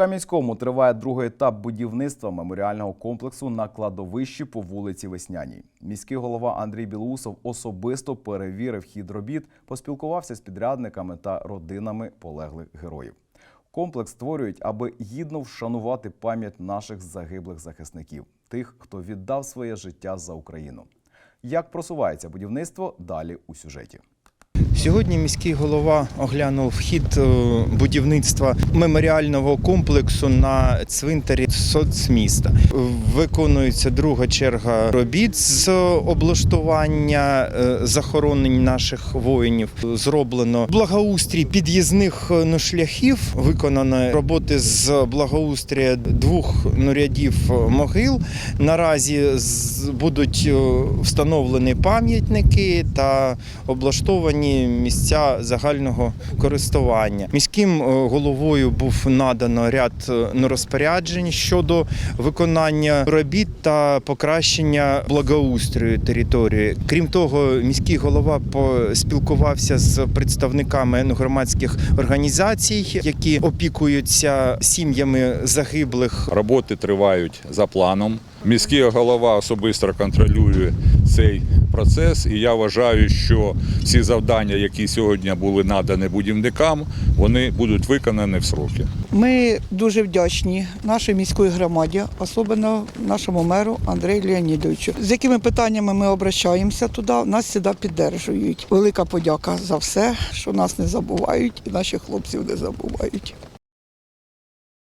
Кам'янському триває другий етап будівництва меморіального комплексу на кладовищі по вулиці Весняній. Міський голова Андрій Білоусов особисто перевірив хід робіт, поспілкувався з підрядниками та родинами полеглих героїв. Комплекс створюють, аби гідно вшанувати пам'ять наших загиблих захисників, тих, хто віддав своє життя за Україну. Як просувається будівництво далі у сюжеті. Сьогодні міський голова оглянув хід е, будівництва меморіального комплексу на цвинтарі соцміста. Виконується друга черга робіт з облаштування е, захоронень наших воїнів. Зроблено благоустрій під'їзних е, шляхів. Виконано роботи з благоустрія двох ну, рядів е, могил. Наразі будуть встановлені пам'ятники та облаштовані місця загального користування. Міським е, головою був надано ряд е, розпоряджень щодо виконання робіт та покращення благоустрою території. Крім того, міський голова поспілкувався з представниками громадських організацій, які опікуються сім'ями загиблих Роботи тривають за планом. Міський голова особисто контролює цей процес, і я вважаю, що всі завдання, які сьогодні були надані будівникам, вони будуть виконані в сроки. Ми дуже вдячні нашій міській громаді, особливо нашому меру Андрію Леонідовичу. З якими питаннями ми обращаємося туди, нас завжди піддержують. Велика подяка за все, що нас не забувають і наших хлопців не забувають.